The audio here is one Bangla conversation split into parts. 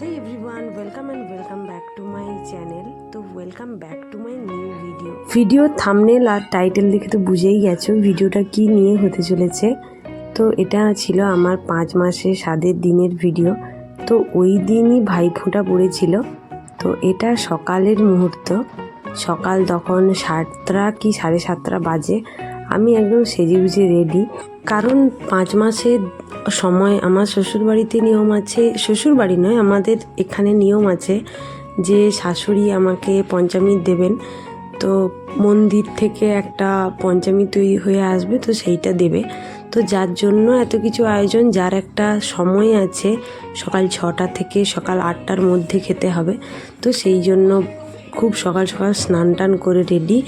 Hey everyone, welcome and welcome back to my channel তো welcome back to my new video video thumbnail R title দেখে তো বুঝেই গেছো ভিডিওটা কি নিয়ে হতে চলেছে। তো এটা ছিল আমার পাঁচ মাসে স্বাদের দিনের ভিডিও তো ওই দিনই ভাইফোঁটা পড়েছিল। তো এটা সকালের মুহূর্ত। সকাল তখন সাতটা কি সাড়ে সাতটা বাজে। আমি একদম সেজে গুজে রেডি কারণ পাঁচ মাসের সময় আমার শ্বশুরবাড়িতে নিয়ম আছে, শ্বশুরবাড়ি নয়, আমাদের এখানে নিয়ম আছে যে শাশুড়ি আমাকে পঞ্চামৃত দেবেন। তো মন্দির থেকে একটা পঞ্চামী তৈরি হয়ে আসবে, তো সেইটা দেবে। তো যার জন্য এত কিছু আয়োজন, যার একটা সময় আছে, সকাল ছটা থেকে সকাল আটটার মধ্যে খেতে হবে। তো সেই জন্য খুব সকাল সকাল স্নান টান করে রেডি।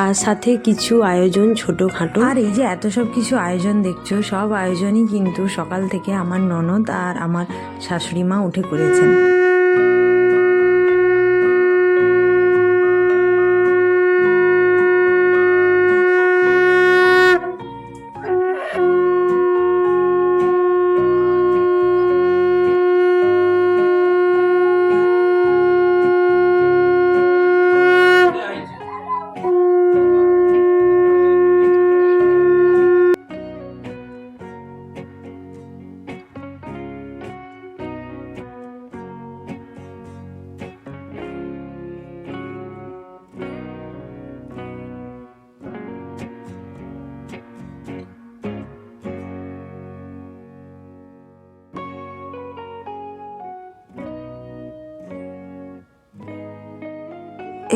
আর সাথে কিছু আয়োজন ছোটোখাটো আর এই যে এত সব কিছু আয়োজন দেখছ, সব আয়োজনই কিন্তু সকাল থেকে আমার ননদ আর আমার শাশুড়ি মা উঠে করেছেন।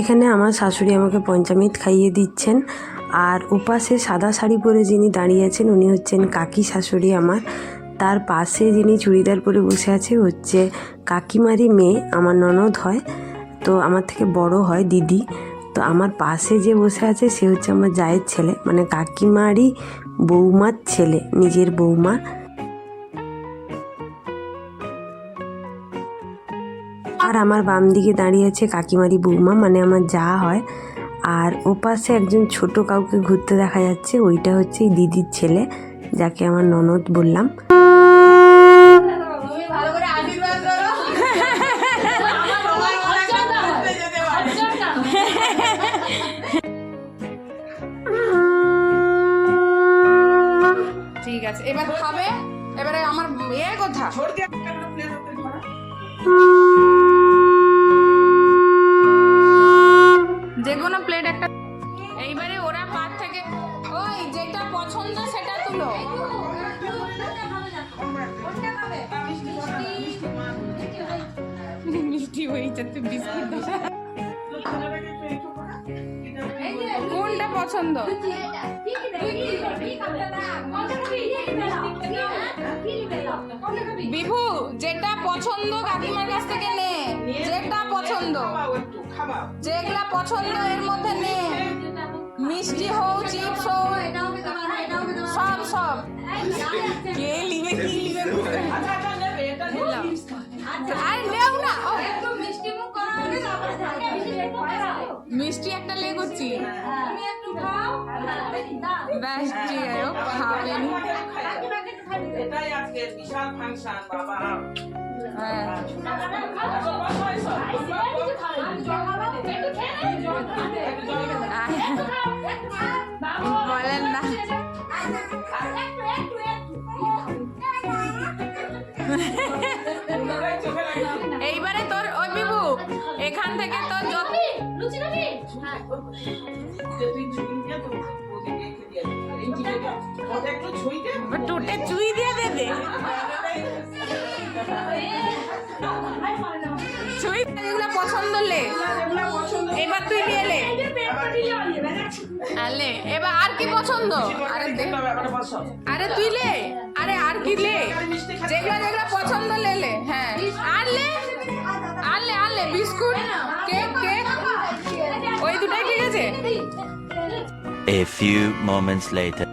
এখানে আমার শাশুড়ি আমাকে পঞ্চামৃত খাইয়ে দিচ্ছেন। আর ওপাশে সাদা শাড়ি পরে যিনি দাঁড়িয়ে আছেন, উনি হচ্ছেন কাকি শাশুড়ি আমার। তার পাশে যিনি চুড়িদার পরে বসে আছে হচ্ছে কাকিমারি মেয়ে। আমার ননদ হয়, তো আমার থেকে বড় হয় দিদি। তো আমার পাশে যে বসে আছে, সে হচ্ছে আমার জায়ের ছেলে। মানে কাকিমারই বৌমার ছেলে, নিজের বৌমা। আর আমার বাম দিকে দাঁড়িয়ে আছে কাকিমারি বৌমা মানে আমার যা হয়। আর ওপাশে একজন ছোট কাউকে ঘুরতে দেখা যাচ্ছে, ওইটা হচ্ছে দিদির ছেলে, যাকে আমার ননদ বললাম। এবার খাবে, এবারে আমার এ কথা হয়েছে তুই বিস্কুট কোনটা পছন্দ? বিভু যেটা পছন্দ কাকিমার কাছ থেকে নে। যেটা পছন্দ। যেগুলা পছন্দ এর মধ্যে নে। মিষ্টি হোক চিপস হোক সব সব। কে লিবে কি লিবে মিষ্টি একটা লে করছি ব্যাস ঠিক আছে ও খাবেনি। এটাই আজকে বিশাল ফাংশন বাবা। হ্যাঁ। বলেন না। টুটে চুই দিয়ে দে দে। চুই যেগুলো পছন্দ লে। এবার তুই নিয়ে লে আলে এবার আর কি পছন্দ? আরে দে। আরে তুই লে। আরে আর কি লে? যেগুলো যেগুলো পছন্দ লে লে। হ্যাঁ। আর লে? আর লে আর লে। Biscuit cake cake. ওই দুটাই ঠিক আছে? A few moments later.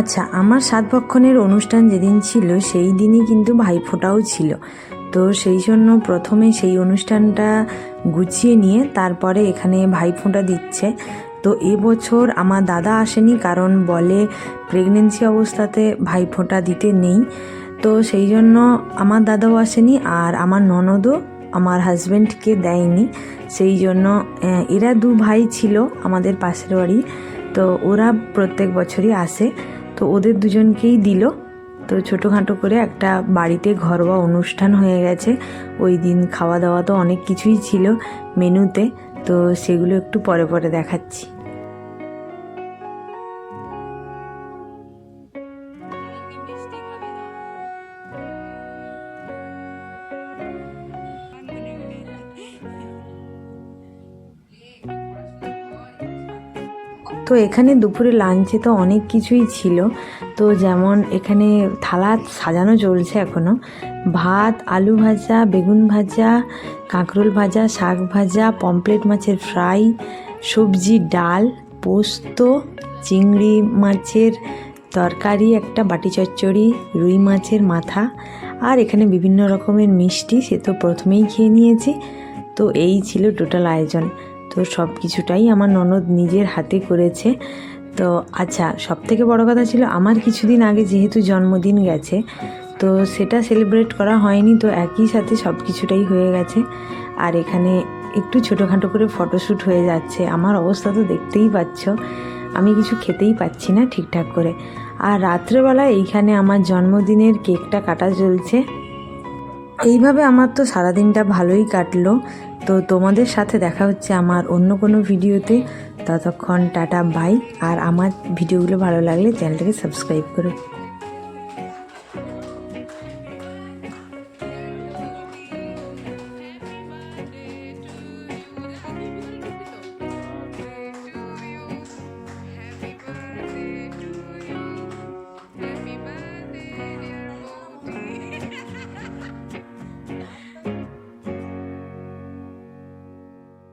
আচ্ছা আমার সাতভক্ষণের অনুষ্ঠান যেদিন ছিল, সেই দিনই কিন্তু ভাইফোঁটাও ছিল। তো সেই জন্য প্রথমে সেই অনুষ্ঠানটা গুছিয়ে নিয়ে তারপরে এখানে ভাইফোঁটা দিচ্ছে। তো এবছর আমার দাদা আসেনি কারণ বলে প্রেগনেন্সি অবস্থাতে ভাইফোঁটা দিতে নেই। তো সেই জন্য আমার দাদাও আসেনি আর আমার ননদও আমার হাজব্যান্ডকে দেয়নি। সেই জন্য এরা দু ভাই ছিল আমাদের পাশের বাড়ি। তো ওরা প্রত্যেক বছরই আসে। তো ওদের দুজনকেই দিল। তো ছোটোখাটো করে একটা বাড়িতে ঘরোয়া অনুষ্ঠান হয়ে গেছে। ওই দিন খাওয়া দাওয়া তো অনেক কিছুই ছিল মেনুতে। তো সেগুলো একটু পরে পরে দেখাচ্ছি। তো এখানে দুপুরে লাঞ্চে তো অনেক কিছুই ছিল। তো যেমন এখানে থালা সাজানো চলছে এখনও ভাত, আলু ভাজা, বেগুন ভাজা, কাঁকরোল ভাজা, শাক ভাজা পমপ্লেট মাছের ফ্রাই, সবজি, ডাল, পোস্ত, চিংড়ি মাছের তরকারি, একটা বাটি চচ্চড়ি, রুই মাছের মাথা, আর এখানে বিভিন্ন রকমের মিষ্টি, সে তো প্রথমেই খেয়ে নিয়েছি। তো এই ছিল টোটাল আয়োজন। তো সব কিছুটাই আমার ননদ নিজের হাতে করেছে। তো আচ্ছা সব থেকে বড় কথা ছিল আমার কিছুদিন আগে যেহেতু জন্মদিন গেছে, তো সেটা সেলিব্রেট করা হয়নি, তো একই সাথে সব কিছুটাই হয়ে গেছে। আর এখানে একটু ছোটোখাটো করে ফটোশ্যুট হয়ে যাচ্ছে। আমার অবস্থা তো দেখতেই পাচ্ছ, আমি কিছু খেতেই পাচ্ছি না ঠিকঠাক করে। আর রাত্রেবেলা এইখানে আমার জন্মদিনের কেকটা কাটা চলছে এইভাবে আমার তো সারাদিনটা ভালোই কাটলো। তো তোমাদের সাথে দেখা হচ্ছে আমার অন্য কোনো ভিডিওতে। ততক্ষণ টাটা বাই আর আমার ভিডিওগুলো ভালো লাগলে চ্যানেলটাকে সাবস্ক্রাইব করো।